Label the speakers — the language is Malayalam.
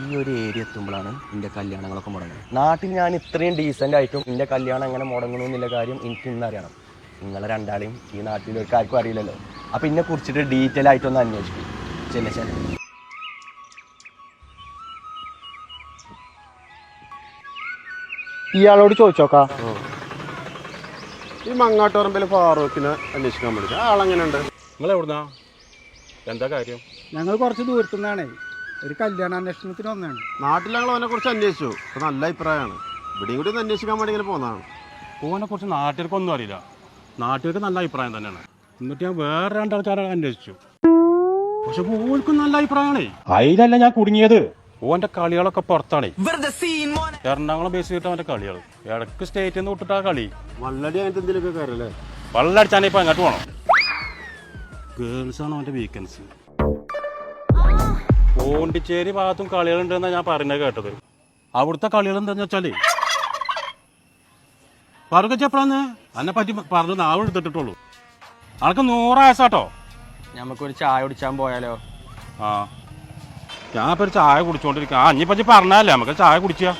Speaker 1: ഈ ഒരു ഏരിയ എത്തുമ്പോഴാണ് എന്റെ കല്യാണങ്ങളൊക്കെ മുടങ്ങുന്നത്. നാട്ടിൽ ഞാൻ ഇത്രയും ഡീസന്റ് ആയിട്ടും എന്റെ കല്യാണം എങ്ങനെ മുടങ്ങണു എന്നുള്ള കാര്യം എനിക്ക് ഇന്ന് അറിയണം. നിങ്ങളെ രണ്ടാളെയും ഈ നാട്ടിൽ ഒരു ആർക്കും അറിയില്ലല്ലോ. അപ്പം എന്നെ കുറിച്ചിട്ട് ഡീറ്റെയിൽ ആയിട്ടൊന്ന് അന്വേഷിക്കും. ചെല്ല ചെല്ല.
Speaker 2: ഇയാളോട് ചോദിച്ചോക്കാ.
Speaker 3: ഈ മങ്ങാട്ടുപറമ്പിൽ ഫാറൂഖിനെ അന്വേഷിക്കാൻ വേണ്ടി ആളെങ്ങനെയുണ്ട്?
Speaker 4: നിങ്ങൾ എവിടുന്നാ എന്താ കാര്യം?
Speaker 2: ഞങ്ങൾ കുറച്ച് ദൂരത്തു നിന്നാണേ ഒരു കല്യാണ അന്വേഷണത്തിന് വന്നതാണ്.
Speaker 3: നാട്ടിൽ ഞങ്ങൾ അവനെ കുറിച്ച് അന്വേഷിച്ചു. അപ്പൊ നല്ല അഭിപ്രായമാണ്. ഇവിടെയും കൂടി ഒന്ന് അന്വേഷിക്കാൻ വേണ്ടി ഇങ്ങനെ പോകുന്നതാണ്.
Speaker 4: പൂവിനെ കുറിച്ച് നാട്ടുകാർക്കൊന്നും അറിയില്ല. നാട്ടുകാർക്ക് നല്ല അഭിപ്രായം തന്നെയാണ്. എന്നിട്ട് ഞാൻ വേറെ രണ്ടാൾക്കാരെ അന്വേഷിച്ചു. പക്ഷെ പൂവൽക്കും നല്ല അഭിപ്രായമാണേ. അതിലല്ല ഞാൻ കുടുങ്ങിയത്. ഓന്റെ കളികളൊക്കെ പുറത്താണേ. എറണാകുളം ബേസ് ചെയ്തിട്ട് അവന്റെ കളികൾ ഇടയ്ക്ക് സ്റ്റേറ്റിൽ നിന്ന് വിട്ടിട്ടാ കളി.
Speaker 3: വള്ളടി അങ്ങനത്തെ എന്തെങ്കിലുമൊക്കെ കയറല്ലേ?
Speaker 4: ഇപ്പൊ അങ്ങോട്ട് പോകണം ഗേൾസ് ആണ് അവന്റെ വീക്കൻസ് പോണ്ടിച്ചേരി ഭാഗത്തും കളികളുണ്ടെന്നാണ് ഞാൻ പറഞ്ഞ കേട്ടത്. അവിടുത്തെ കളികൾ എന്താന്ന് വെച്ചാലേ പറക്കച്ചെപ്പോഴാന്ന് അതിനെ പറ്റി പറഞ്ഞു നാവ് എടുത്തിട്ടുള്ളൂ ആൾക്ക് നൂറായസാട്ടോ
Speaker 1: നമുക്കൊരു ചായ കുടിച്ചാൻ പോയാലോ?
Speaker 4: ആ. ഞാൻ ഇപ്പൊ ഒരു ചായ കുടിച്ചോണ്ടിരിക്കാം. ആ ഇനിയിപ്പോ ഇജ്ജ് പറഞ്ഞല്ലേ നമുക്ക് ചായ കുടിച്ചാ.